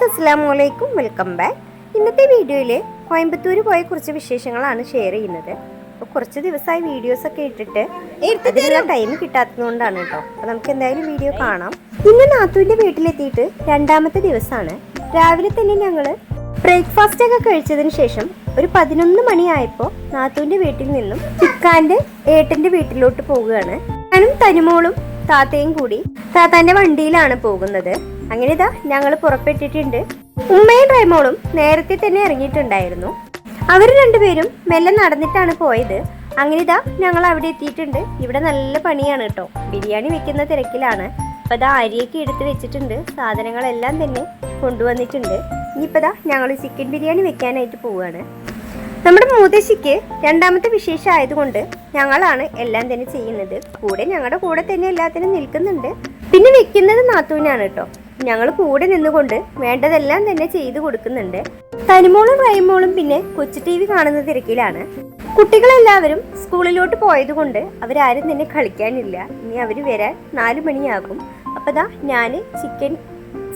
Guys അസ്സാം വലൈക്കും welcome back. ഇന്നത്തെ വീഡിയോയിൽ കോയമ്പത്തൂർ പോയ കുറച്ച് വിശേഷങ്ങളാണ് ഷെയർ ചെയ്യുന്നത്. അപ്പോൾ കുറച്ച് ദിവസമായി വീഡിയോസ് ഒക്കെ ഇട്ടിട്ട് അതിനുള്ള ടൈം കിട്ടാത്തതുകൊണ്ടാണ് കേട്ടോ. അപ്പോൾ നമുക്ക് എന്തായാലും വീഡിയോ കാണാം. ഇന്ന് നാത്തൂന്റെ വീട്ടിലെത്തിയിട്ട് രണ്ടാമത്തെ ദിവസമാണ്. രാവിലെ തന്നെ ഞങ്ങൾ ബ്രേക്ക്ഫാസ്റ്റ് ഒക്കെ കഴിച്ചതിന് ശേഷം ഒരു പതിനൊന്ന് മണിയായപ്പോൾ നാത്തൂന്റെ വീട്ടിൽ നിന്നും ചിക്കാന്റെ ഏട്ടന്റെ വീട്ടിലോട്ട് പോവുകയാണ്. ഞാനും തനിമോളും താത്തയും കൂടി താത്താന്റെ വണ്ടിയിലാണ് പോകുന്നത്. അങ്ങനെ ഇതാ ഞങ്ങൾ പുറപ്പെട്ടിട്ടുണ്ട്. ഉമ്മയും റൈമോളും നേരത്തെ തന്നെ ഇറങ്ങിയിട്ടുണ്ടായിരുന്നു. അവർ രണ്ടുപേരും മെല്ലെ നടന്നിട്ടാണ് പോയത്. അങ്ങനെ ഇതാ ഞങ്ങൾ അവിടെ എത്തിയിട്ടുണ്ട്. ഇവിടെ നല്ല പണിയാണ് കേട്ടോ. ബിരിയാണി വെക്കുന്ന തിരക്കിലാണ്. അപ്പൊ ഇതാ അരിയൊക്കെ എടുത്ത് വെച്ചിട്ടുണ്ട്. സാധനങ്ങളെല്ലാം തന്നെ കൊണ്ടുവന്നിട്ടുണ്ട്. ഇനിയിപ്പതാ ഞങ്ങൾ ചിക്കൻ ബിരിയാണി വെക്കാനായിട്ട് പോവുകയാണ് നമ്മുടെ മൂത്തശ്ശിക്ക് രണ്ടാമത്തെ വിശേഷം ആയതുകൊണ്ട് ഞങ്ങളാണ് എല്ലാം തന്നെ ചെയ്യുന്നത്. കൂടെ ഞങ്ങളുടെ കൂടെ തന്നെ എല്ലാത്തിനും നിൽക്കുന്നുണ്ട്. പിന്നെ വെക്കുന്നത് നാത്തൂനാണ് കേട്ടോ. ഞങ്ങൾ കൂടെ നിന്നുകൊണ്ട് വേണ്ടതെല്ലാം തന്നെ ചെയ്തു കൊടുക്കുന്നുണ്ട്. തനിമോളും റൈമോളും പിന്നെ കൊച്ചു ടി വി കാണുന്ന തിരക്കിലാണ്. കുട്ടികളെല്ലാവരും സ്കൂളിലോട്ട് പോയതുകൊണ്ട് അവരാരും തന്നെ കളിക്കാനില്ല. ഇനി അവർ വരാൻ നാല് മണിയാകും. അപ്പോൾ ഞാൻ ചിക്കൻ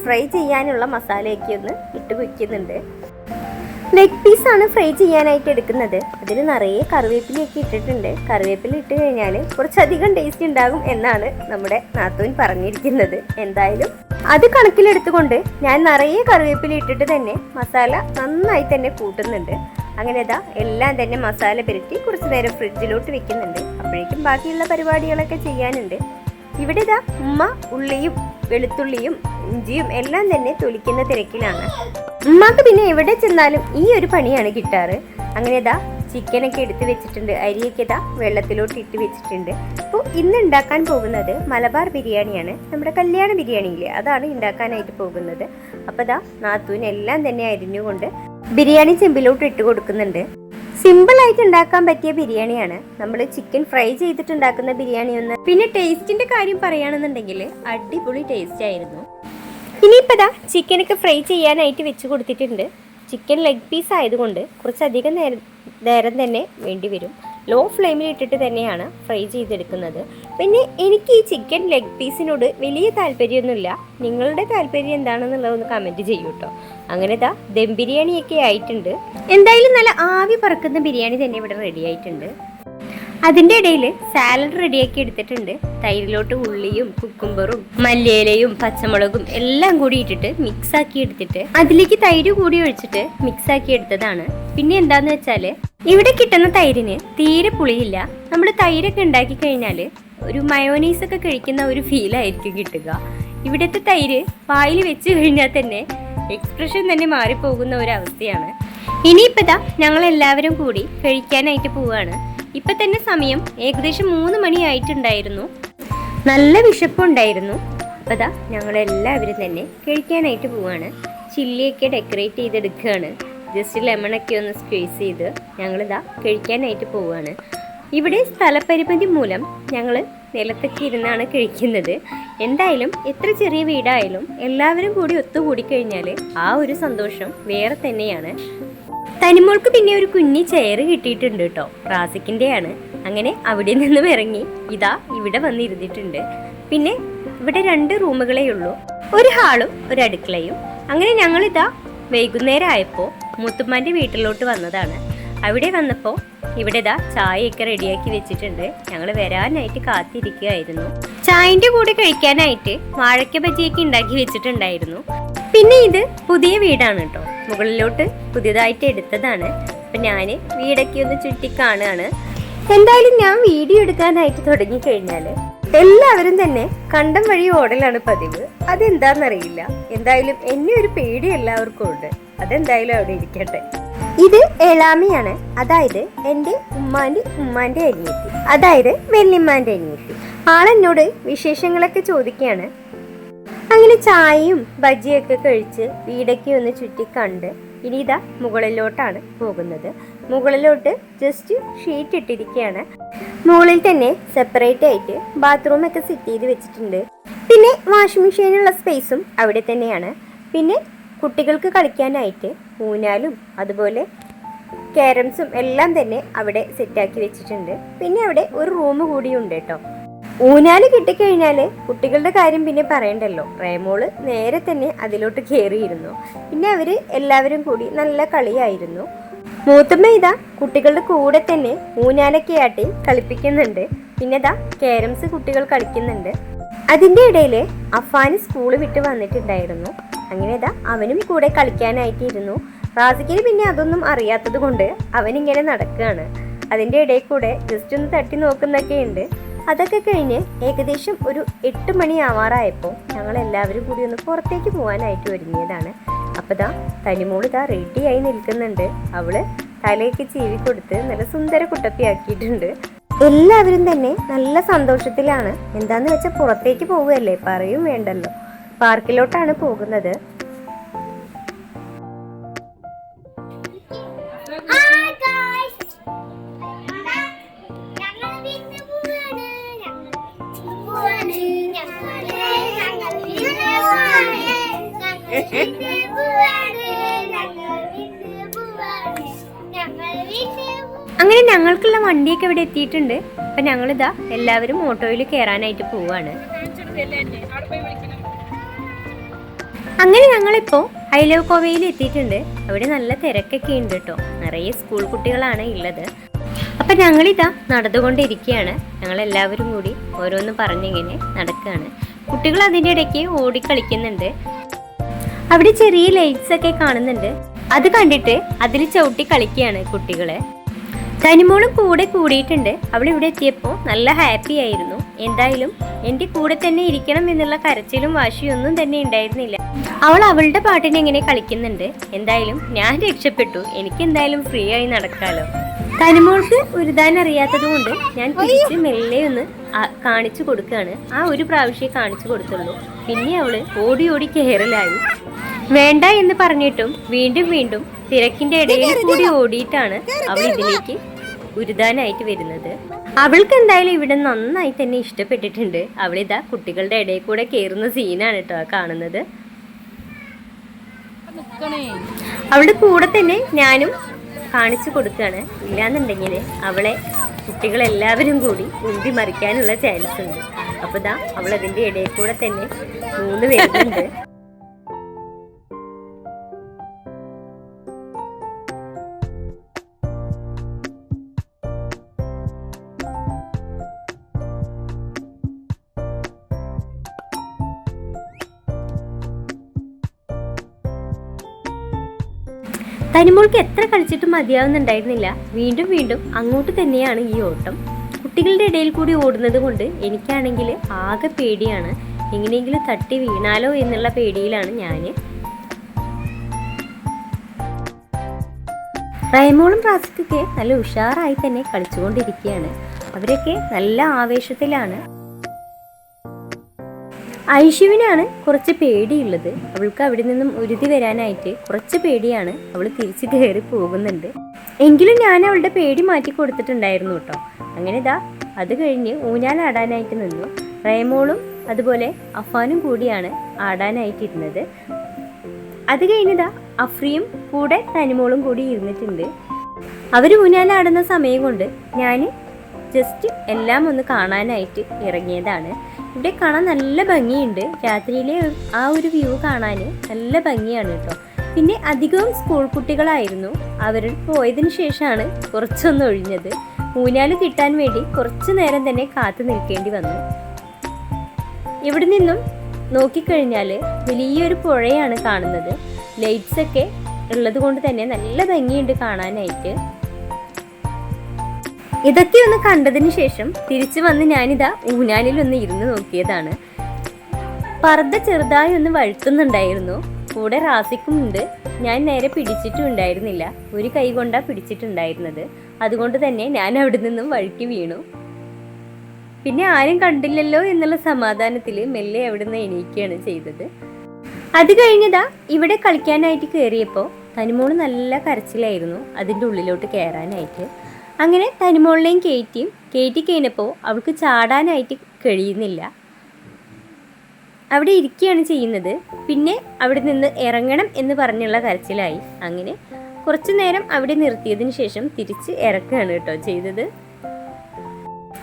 ഫ്രൈ ചെയ്യാനുള്ള മസാലയൊക്കെ ഒന്ന് ഇട്ട് വയ്ക്കുന്നുണ്ട് ലെഗ് പീസാണ് ഫ്രൈ ചെയ്യാനായിട്ട് എടുക്കുന്നത്. അതിൽ നിറയെ കറിവേപ്പിലയൊക്കെ ഇട്ടിട്ടുണ്ട്. കറിവേപ്പില ഇട്ട് കഴിഞ്ഞാൽ കുറച്ചധികം ടേസ്റ്റ് ഉണ്ടാകും എന്നാണ് നമ്മുടെ നാത്തൂൻ പറഞ്ഞിരിക്കുന്നത്. എന്തായാലും അത് കണക്കിലെടുത്തുകൊണ്ട് ഞാൻ നിറയെ കറിവേപ്പില ഇട്ടിട്ട് തന്നെ മസാല നന്നായി തന്നെ കൂട്ടുന്നുണ്ട്. അങ്ങനെ ഇതാ എല്ലാം തന്നെ മസാല പുരട്ടി കുറച്ച് നേരം ഫ്രിഡ്ജിലോട്ട് വെക്കുന്നുണ്ട്. അപ്പോഴേക്കും ബാക്കിയുള്ള പരിപാടികളൊക്കെ ചെയ്യാനുണ്ട്. ഇവിടെ ഇതാ ഉമ്മ ഉള്ളിയും വെളുത്തുള്ളിയും ഇഞ്ചിയും എല്ലാം തന്നെ തൊലിക്കുന്ന തിരക്കിലാണ്. ഉമ്മാക്ക് പിന്നെ എവിടെ ചെന്നാലും ഈ ഒരു പണിയാണ് കിട്ടാറ്. അങ്ങനെ ഇതാ ചിക്കനൊക്കെ എടുത്ത് വെച്ചിട്ടുണ്ട്. അരിയൊക്കെ ഇതാ വെള്ളത്തിലോട്ട് ഇട്ട് വെച്ചിട്ടുണ്ട്. അപ്പോൾ ഇന്ന് ഉണ്ടാക്കാൻ പോകുന്നത് മലബാർ ബിരിയാണിയാണ്. നമ്മുടെ കല്യാണ ബിരിയാണിയില്ലേ അതാണ് ഉണ്ടാക്കാനായിട്ട് പോകുന്നത്. അപ്പോൾ ഇതാ നാത്തൂൻ എല്ലാം തന്നെ അരിഞ്ഞുകൊണ്ട് ബിരിയാണി ചെമ്പിലോട്ട് ഇട്ട് കൊടുക്കുന്നുണ്ട്. സിമ്പിളായിട്ട് ഉണ്ടാക്കാൻ പറ്റിയ ബിരിയാണിയാണ്. നമ്മൾ ചിക്കൻ ഫ്രൈ ചെയ്തിട്ട് ഉണ്ടാക്കുന്ന ബിരിയാണി ഒന്ന്. പിന്നെ ടേസ്റ്റിന്റെ കാര്യം പറയുകയാണെന്നുണ്ടെങ്കിൽ അടിപൊളി ടേസ്റ്റ് ആയിരുന്നു. ഇനിയിപ്പോൾ ദാ ചിക്കനൊക്കെ ഫ്രൈ ചെയ്യാനായിട്ട് വെച്ച് കൊടുത്തിട്ടുണ്ട്. ചിക്കൻ ലെഗ് പീസ് ആയതുകൊണ്ട് കുറച്ചധികം നേരം നേരം തന്നെ വേണ്ടി വരും. ലോ ഫ്ലെയിമിൽ ഇട്ടിട്ട് തന്നെയാണ് ഫ്രൈ ചെയ്തെടുക്കുന്നത്. പിന്നെ എനിക്ക് ഈ ചിക്കൻ ലെഗ് പീസിനോട് വലിയ താല്പര്യമൊന്നുമില്ല. നിങ്ങളുടെ താല്പര്യം എന്താണെന്നുള്ളതൊന്ന് കമന്റ് ചെയ്യൂ കേട്ടോ അങ്ങനെ താ ദം ബിരിയാണിയൊക്കെ ആയിട്ടുണ്ട്. എന്തായാലും നല്ല ആവി പറക്കുന്ന ബിരിയാണി തന്നെ ഇവിടെ റെഡി ആയിട്ടുണ്ട്. അതിന്റെ ഇടയിൽ സാലഡ് റെഡിയാക്കി എടുത്തിട്ടുണ്ട്. തൈരിലോട്ട് ഉള്ളിയും കുക്കുംബറും മല്ലിയിലയും പച്ചമുളകും എല്ലാം കൂടി ഇട്ടിട്ട് മിക്സ് ആക്കി എടുത്തിട്ട് അതിലേക്ക് തൈര് കൂടി ഒഴിച്ചിട്ട് മിക്സ് ആക്കി എടുത്തതാണ്. പിന്നെ എന്താന്ന് വെച്ചാൽ ഇവിടെ കിട്ടുന്ന തൈരിന് തീരെ പുളിയില്ല. നമ്മൾ തൈരൊക്കെ ഉണ്ടാക്കി കഴിഞ്ഞാൽ ഒരു മയോനൈസ് ഒക്കെ കഴിക്കുന്ന ഒരു ഫീൽ ഫീലായിരിക്കും കിട്ടുക. ഇവിടുത്തെ തൈര് വായിൽ വെച്ച് കഴിഞ്ഞാൽ തന്നെ എക്സ്പ്രഷൻ തന്നെ മാറിപ്പോകുന്ന ഒരു അവസ്ഥയാണ്. ഇനിയിപ്പതാ ഞങ്ങൾ എല്ലാവരും കൂടി കഴിക്കാനായിട്ട് പോവാണ്. ഇപ്പൊ തന്നെ സമയം ഏകദേശം മൂന്ന് മണിയായിട്ടുണ്ടായിരുന്നു. നല്ല വിശപ്പുണ്ടായിരുന്നു. അപ്പോൾ അതാ ഞങ്ങൾ എല്ലാവരും തന്നെ കഴിക്കാനായിട്ട് പോവാണ്. ചില്ലിയൊക്കെ ഡെക്കറേറ്റ് ചെയ്തെടുക്കുകയാണ് ജസ്റ്റ് ലെമണൊക്കെ ഒന്ന് സ്ക്വീസ് ചെയ്ത് ഞങ്ങളിതാ കഴിക്കാനായിട്ട് പോവുകയാണ് ഇവിടെ സ്ഥലപരിമിതി മൂലം ഞങ്ങൾ നിലത്തൊക്കെ ഇരുന്നാണ് കഴിക്കുന്നത്. എന്തായാലും എത്ര ചെറിയ വീടായാലും എല്ലാവരും കൂടി ഒത്തുകൂടി കഴിഞ്ഞാൽ ആ ഒരു സന്തോഷം വേറെ തന്നെയാണ്. തനിമോൾക്ക് പിന്നെ ഒരു കുഞ്ഞി ചെയർ കിട്ടിയിട്ടുണ്ട് കേട്ടോ. റാസിക്കിന്റെയാണ് അങ്ങനെ അവിടെ നിന്നും ഇറങ്ങി ഇതാ ഇവിടെ വന്നിരുന്നിട്ടുണ്ട്. പിന്നെ ഇവിടെ രണ്ട് റൂമുകളേ ഉള്ളൂ. ഒരു ഹാളും ഒരു അടുക്കളയും. അങ്ങനെ ഞങ്ങളിതാ വൈകുന്നേരം ആയപ്പോൾ മുത്തുമ്മാന്റെ വീട്ടിലോട്ട് വന്നതാണ്. അവിടെ വന്നപ്പോൾ ഇവിടെ ഇതാ ചായയൊക്കെ റെഡിയാക്കി വെച്ചിട്ടുണ്ട്. ഞങ്ങൾ വരാനായിട്ട് കാത്തിരിക്കുകയായിരുന്നു. ചായന്റെ കൂടെ കഴിക്കാനായിട്ട് വാഴയ്ക്ക ബജിയൊക്കെ ഉണ്ടാക്കി വെച്ചിട്ടുണ്ടായിരുന്നു. പിന്നെ ഇത് പുതിയ വീടാണ് കേട്ടോ. മുകളിലോട്ട് പുതിയതായിട്ട് എടുത്തതാണ്. അപ്പൊ ഞാൻ വീടൊക്കെ ഒന്ന് ചുറ്റി കാണുകയാണ്. എന്തായാലും ഞാൻ വീഡിയോ എടുക്കാനായിട്ട് തുടങ്ങി കഴിഞ്ഞാൽ എല്ലാവരും തന്നെ കണ്ടം വഴി ഓടലാണ് പതിവ്. അതെന്താണെന്നറിയില്ല എന്തായാലും എന്നെ ഒരു പേടി എല്ലാവർക്കും ഉണ്ട്. അതെന്തായാലും അവിടെ ഇരിക്കട്ടെ. ഇത് എളാമിയാണ് അതായത് എന്റെ ഉമ്മാന്റെ ഉമ്മാന്റെ അനിയത്തി. അതായത് വെല്ലിമ്മാന്റെ അനിയത്തി. ആളെന്നോട് വിശേഷങ്ങളൊക്കെ ചോദിക്കുകയാണ്. അങ്ങനെ ചായയും ബജിയൊക്കെ കഴിച്ച് വീടൊക്കെ ഒന്ന് ചുറ്റി കണ്ട് ഇനി ഇതാ മുകളിലോട്ടാണ് പോകുന്നത്. മുകളിലോട്ട് ജസ്റ്റ് ഷീറ്റ് ഇട്ടിരിക്കുകയാണ് മുകളിൽ തന്നെ സെപ്പറേറ്റ് ആയിട്ട് ബാത്റൂമൊക്കെ സെറ്റ് ചെയ്ത് വെച്ചിട്ടുണ്ട്. പിന്നെ വാഷിംഗ് മെഷീനുള്ള സ്പേസും അവിടെ തന്നെയാണ്. പിന്നെ കുട്ടികൾക്ക് കളിക്കാനായിട്ട് ഊനാലും അതുപോലെ ക്യാരംസും എല്ലാം തന്നെ അവിടെ സെറ്റാക്കി വെച്ചിട്ടുണ്ട്. പിന്നെ അവിടെ ഒരു റൂം കൂടിയുണ്ട് കേട്ടോ. ഊഞ്ഞാൽ കിട്ടിക്കഴിഞ്ഞാൽ കുട്ടികളുടെ കാര്യം പിന്നെ പറയണ്ടല്ലോ. റേമോൾ നേരെ തന്നെ അതിലോട്ട് കയറിയിരുന്നു പിന്നെ അവർ എല്ലാവരും കൂടി നല്ല കളിയായിരുന്നു. മൂത്തമ്മ ഇതാ കുട്ടികളുടെ കൂടെ തന്നെ ഊഞ്ഞാലൊക്കെ ആട്ടി കളിപ്പിക്കുന്നുണ്ട്. പിന്നെ ഇതാ കാരംസ് കുട്ടികൾ കളിക്കുന്നുണ്ട്. അതിന്റെ ഇടയിൽ അഫാന് സ്കൂൾ വിട്ട് വന്നിട്ടുണ്ടായിരുന്നു. അങ്ങനെ ഇതാ അവനും കൂടെ കളിക്കാനായിട്ടിരുന്നു. റാസിക്കിന് പിന്നെ അതൊന്നും അറിയാത്തത് കൊണ്ട് അവനിങ്ങനെ നടക്കുകയാണ് അതിന്റെ ഇടയിൽ കൂടെ ജസ്റ്റ് ഒന്ന് തട്ടി നോക്കുന്നൊക്കെ ഉണ്ട്. അതൊക്കെ കഴിഞ്ഞ് ഏകദേശം ഒരു എട്ട് മണി ആവാറായപ്പോൾ ഞങ്ങൾ എല്ലാവരും കൂടി ഒന്ന് പുറത്തേക്ക് പോകാനായിട്ട് ഒരുങ്ങിയതാണ്. അപ്പോൾ ദാ തനിമോൾ ഇതാ റെഡിയായി നിൽക്കുന്നുണ്ട്. അവൾ തലയൊക്കെ ചീവി കൊടുത്ത് നല്ല സുന്ദര കുട്ടപ്പിയാക്കിയിട്ടുണ്ട്. എല്ലാവരും തന്നെ നല്ല സന്തോഷത്തിലാണ്. എന്താന്ന് വെച്ചാൽ പുറത്തേക്ക് പോവുകയല്ലേ? പറയും വേണ്ടല്ലോ. പാർക്കിലോട്ടാണ് പോകുന്നത്. ഞങ്ങൾക്കുള്ള വണ്ടിയൊക്കെ ഇവിടെ എത്തിയിട്ടുണ്ട്. അപ്പൊ ഞങ്ങളിതാ എല്ലാവരും ഓട്ടോയിൽ കയറാനായിട്ട് പോവാണ്. അങ്ങനെ ഞങ്ങളിപ്പോ ലവ് കോവയിൽ എത്തിയിട്ടുണ്ട്. അവിടെ നല്ല തിരക്കൊക്കെ ഉണ്ട് കേട്ടോ നിറയെ സ്കൂൾ കുട്ടികളാണ് ഉള്ളത് അപ്പൊ ഞങ്ങളിതാ നടന്നുകൊണ്ടിരിക്കുകയാണ്. ഞങ്ങൾ എല്ലാവരും കൂടി ഓരോന്ന് പറഞ്ഞിങ്ങനെ നടക്കുകയാണ്. കുട്ടികൾ അതിന്റെ ഇടയ്ക്ക് ഓടിക്കളിക്കുന്നുണ്ട് അവിടെ ചെറിയ ലൈറ്റ്സ് ഒക്കെ കാണുന്നുണ്ട്. അത് കണ്ടിട്ട് അതിൽ ചവിട്ടി കളിക്കുകയാണ് കുട്ടികളെ. തനിമോളും കൂടെ കൂടിയിട്ടുണ്ട്. അവൾ ഇവിടെ എത്തിയപ്പോൾ നല്ല ഹാപ്പി ആയിരുന്നു. എന്തായാലും എന്റെ കൂടെ തന്നെ ഇരിക്കണം എന്നുള്ള കരച്ചിലും വാശിയൊന്നും തന്നെ ഉണ്ടായിരുന്നില്ല. അവൾ അവളുടെ പാട്ടിനെ ഇങ്ങനെ കളിക്കുന്നുണ്ട്? എന്തായാലും ഞാൻ രക്ഷപ്പെട്ടു. എനിക്ക് എന്തായാലും ഫ്രീ ആയി നടക്കാലോ. തനിമോൾക്ക് ഉരുതാൻ അറിയാത്തത് കൊണ്ട് ഞാൻ തിരിച്ച് മെല്ലെ ഒന്ന് കാണിച്ചു കൊടുക്കുകയാണ്. ആ ഒരു പ്രാവശ്യം കാണിച്ചു കൊടുത്തുള്ളൂ. പിന്നെ അവൾ ഓടി ഓടി കയറലായി വേണ്ട എന്ന് പറഞ്ഞിട്ടും വീണ്ടും വീണ്ടും തിരക്കിന്റെ ഇടയിൽ കൂടി ഓടിയിട്ടാണ് അവൾ ഇതിലേക്ക് ഉരുതാനായിട്ട് വരുന്നത്. അവൾക്ക് എന്തായാലും ഇവിടെ നന്നായി തന്നെ ഇഷ്ടപ്പെട്ടിട്ടുണ്ട്. അവളിതാ കുട്ടികളുടെ ഇടയിൽ കൂടെ കയറുന്ന സീനാണ് കേട്ടോ കാണുന്നത്. അവളുടെ കൂടെ തന്നെ ഞാനും കാണിച്ചു കൊടുക്കുകയാണ്. ഇല്ലാന്നുണ്ടെങ്കിൽ അവളെ കുട്ടികളെല്ലാവരും കൂടി ഉന്തി മറിക്കാനുള്ള ചാൻസ് ഉണ്ട് അപ്പൊ ദാ അവളതിന്റെ ഇടയിൽ കൂടെ തന്നെ മൂന്ന് പേരുണ്ട്. തനിമോൾക്ക് എത്ര കളിച്ചിട്ടും മതിയാവുന്നുണ്ടായിരുന്നില്ല. വീണ്ടും വീണ്ടും അങ്ങോട്ട് തന്നെയാണ് ഈ ഓട്ടം. കുട്ടികളുടെ ഇടയിൽ കൂടി ഓടുന്നത് കൊണ്ട് എനിക്കാണെങ്കിൽ ആകെ പേടിയാണ്. എങ്ങനെയെങ്കിലും തട്ടി വീണാലോ എന്നുള്ള പേടിയിലാണ് ഞാൻ റൈമോളും പ്രാസിക്കൊക്കെ നല്ല ഉഷാറായി തന്നെ കളിച്ചുകൊണ്ടിരിക്കുകയാണ്. അവരൊക്കെ നല്ല ആവേശത്തിലാണ്. ഐഷുവിനാണ് കുറച്ച് പേടിയുള്ളത്. അവൾക്ക് അവിടെ നിന്നും ഉരുതി വരാനായിട്ട് കുറച്ച് പേടിയാണ് അവൾ തിരിച്ച് കയറി പോകുന്നുണ്ട്. എങ്കിലും ഞാൻ അവളുടെ പേടി മാറ്റി കൊടുത്തിട്ടുണ്ടായിരുന്നു കേട്ടോ. അങ്ങനെ ഇതാ അത് കഴിഞ്ഞ് ഊഞ്ഞാലാടാനായിട്ട് നിന്നു. റേമോളും അതുപോലെ അഫാനും കൂടിയാണ് ആടാനായിട്ടിരുന്നത് അത് കഴിഞ്ഞതാ അഫ്രിയും കൂടെ തനിമോളും കൂടി ഇരുന്നിട്ടുണ്ട്. അവർ ഊഞ്ഞാലാടുന്ന സമയം കൊണ്ട് ഞാൻ ജസ്റ്റ് എല്ലാം ഒന്ന് കാണാനായിട്ട് ഇറങ്ങിയതാണ്. ഇവിടെ കാണാൻ നല്ല ഭംഗിയുണ്ട്. രാത്രിയിലെ ആ ഒരു വ്യൂ കാണാൻ നല്ല ഭംഗിയാണ് കേട്ടോ. പിന്നെ അധികവും സ്കൂൾ കുട്ടികളായിരുന്നു. അവർ പോയതിനു ശേഷമാണ് കുറച്ചൊന്ന് ഒഴിഞ്ഞത്. ഊഞ്ഞാൽ കിട്ടാൻ വേണ്ടി കുറച്ചു നേരം തന്നെ കാത്തു നിൽക്കേണ്ടി വന്നു. ഇവിടെ നിന്നും നോക്കിക്കഴിഞ്ഞാൽ വലിയൊരു പുഴയാണ് കാണുന്നത്. ലൈറ്റ്സൊക്കെ ഉള്ളത് കൊണ്ട് തന്നെ നല്ല ഭംഗിയുണ്ട് കാണാനായിട്ട്. ഇതൊക്കെ ഒന്ന് കണ്ടതിന് ശേഷം തിരിച്ചു വന്ന് ഞാനിതാ ഊഞ്ഞാലിൽ ഒന്ന് ഇരുന്ന് നോക്കിയതാണ്. പർദ്ദ ചെറുതായി ഒന്ന് വഴുത്തുന്നുണ്ടായിരുന്നു. കൂടെ റാസിക്കും ഉണ്ട്. ഞാൻ നേരെ പിടിച്ചിട്ടും ഉണ്ടായിരുന്നില്ല. ഒരു കൈ കൊണ്ടാ പിടിച്ചിട്ടുണ്ടായിരുന്നത്. അതുകൊണ്ട് തന്നെ ഞാൻ അവിടെ നിന്നും വഴുക്കി വീണു. പിന്നെ ആരും കണ്ടില്ലല്ലോ എന്നുള്ള സമാധാനത്തിൽ മെല്ലെ അവിടെ നിന്ന് എണീക്കുകയാണ് ചെയ്തത്. അത് കഴിഞ്ഞതാ ഇവിടെ കളിക്കാനായിട്ട് കയറിയപ്പോൾ തനിമോൾ നല്ല കരച്ചിലായിരുന്നു അതിന്റെ ഉള്ളിലോട്ട് കയറാനായിട്ട് അങ്ങനെ തനിമോളിനെയും കയറ്റിയും കയറ്റി കഴിഞ്ഞപ്പോൾ അവൾക്ക് ചാടാനായിട്ട് കഴിയുന്നില്ല. അവിടെ ഇരിക്കുകയാണ് ചെയ്യുന്നത്. പിന്നെ അവിടെ നിന്ന് ഇറങ്ങണം എന്ന് പറഞ്ഞുള്ള കരച്ചിലായി. അങ്ങനെ കുറച്ചു നേരം അവിടെ നിർത്തിയതിന് ശേഷം തിരിച്ച് ഇറക്കുകയാണ് കേട്ടോ ചെയ്തത്.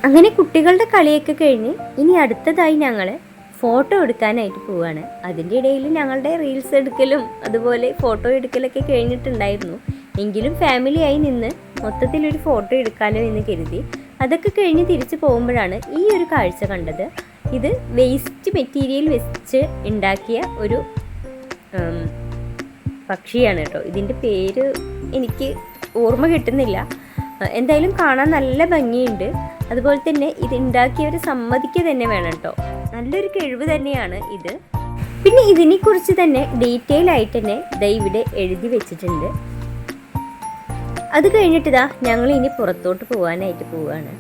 അങ്ങനെ കുട്ടികളുടെ കളിയൊക്കെ കഴിഞ്ഞ് ഇനി അടുത്തതായി ഞങ്ങൾ ഫോട്ടോ എടുക്കാനായിട്ട് പോവുകയാണ്. അതിന്റെ ഇടയിൽ ഞങ്ങളുടെ റീൽസ് എടുക്കലും അതുപോലെ ഫോട്ടോ എടുക്കലൊക്കെ കഴിഞ്ഞിട്ടുണ്ടായിരുന്നു. എങ്കിലും ഫാമിലിയായി നിന്ന് മൊത്തത്തിലൊരു ഫോട്ടോ എടുക്കാലോ എന്ന് കരുതി. അതൊക്കെ കഴിഞ്ഞ് തിരിച്ചു പോകുമ്പോഴാണ് ഈ ഒരു കാഴ്ച കണ്ടത്. ഇത് വേസ്റ്റ് മെറ്റീരിയൽ വെച്ച് ഉണ്ടാക്കിയ ഒരു പക്ഷിയാണ് കേട്ടോ. ഇതിന്റെ പേര് എനിക്ക് ഓർമ്മ കിട്ടുന്നില്ല. എന്തായാലും കാണാൻ നല്ല ഭംഗിയുണ്ട്. അതുപോലെ തന്നെ ഇത് ഉണ്ടാക്കിയവർ സമ്മതിക്കുക തന്നെ വേണം കേട്ടോ. നല്ലൊരു കഴിവ് തന്നെയാണ് ഇത്. പിന്നെ ഇതിനെക്കുറിച്ച് തന്നെ ഡീറ്റെയിൽ ആയിട്ട് തന്നെ ദൈവിടെ എഴുതി വെച്ചിട്ടുണ്ട്. അത് കഴിഞ്ഞിട്ട് ഇതാ ഞങ്ങൾ ഇനി പുറത്തോട്ട് പോകാനായിട്ട് പോവുകയാണ്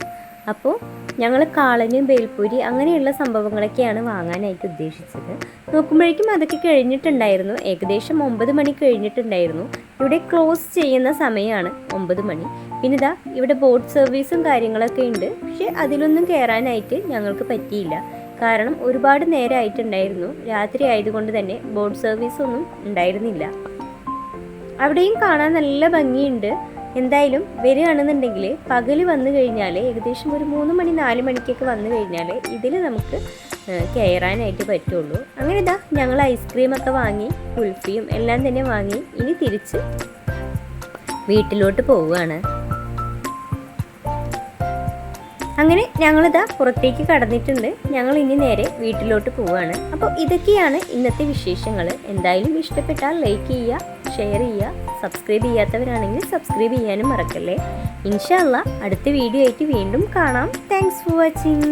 അപ്പോൾ ഞങ്ങൾ കാളനും ബേൽപ്പൂരി അങ്ങനെയുള്ള സംഭവങ്ങളൊക്കെയാണ് വാങ്ങാനായിട്ട് ഉദ്ദേശിച്ചത്. നോക്കുമ്പോഴേക്കും അതൊക്കെ കഴിഞ്ഞിട്ടുണ്ടായിരുന്നു. ഏകദേശം ഒമ്പത് മണി കഴിഞ്ഞിട്ടുണ്ടായിരുന്നു. ഇവിടെ ക്ലോസ് ചെയ്യുന്ന സമയമാണ് ഒമ്പത് മണി. പിന്നെ ഇതാ ഇവിടെ ബോട്ട് സർവീസും കാര്യങ്ങളൊക്കെ ഉണ്ട്. പക്ഷേ അതിലൊന്നും കയറാനായിട്ട് ഞങ്ങൾക്ക് പറ്റിയില്ല. കാരണം ഒരുപാട് നേരമായിട്ടുണ്ടായിരുന്നു രാത്രി ആയതുകൊണ്ട് തന്നെ ബോട്ട് സർവീസ് ഒന്നും ഉണ്ടായിരുന്നില്ല. അവിടെയും കാണാൻ നല്ല ഭംഗിയുണ്ട്. എന്തായാലും വരികയാണെന്നുണ്ടെങ്കിൽ പകൽ വന്നു കഴിഞ്ഞാൽ ഏകദേശം ഒരു മൂന്ന് മണി നാല് മണിക്കൊക്കെ വന്നു കഴിഞ്ഞാൽ ഇതിൽ നമുക്ക് കയറാനായിട്ട് പറ്റുള്ളൂ. അങ്ങനെ ഇതാ ഞങ്ങൾ ഐസ്ക്രീമൊക്കെ വാങ്ങി കുൽഫിയും എല്ലാം തന്നെ വാങ്ങി ഇനി തിരിച്ച് വീട്ടിലോട്ട് പോവുകയാണ്. അങ്ങനെ ഞങ്ങളിതാ പുറത്തേക്ക് കടന്നിട്ടുണ്ട്. ഞങ്ങൾ ഇനി നേരെ വീട്ടിലോട്ട് പോവുകയാണ്. അപ്പോൾ ഇതൊക്കെയാണ് ഇന്നത്തെ വിശേഷങ്ങൾ. എന്തായാലും ഇഷ്ടപ്പെട്ടാൽ ലൈക്ക് ചെയ്യുക ഷെയർ ചെയ്യുക. സബ്സ്ക്രൈബ് ചെയ്യാത്തവരാണെങ്കിൽ സബ്സ്ക്രൈബ് ചെയ്യാനും മറക്കല്ലേ. ഇൻഷാല്ല അടുത്ത വീഡിയോ ആയിട്ട് വീണ്ടും കാണാം. Thanks for watching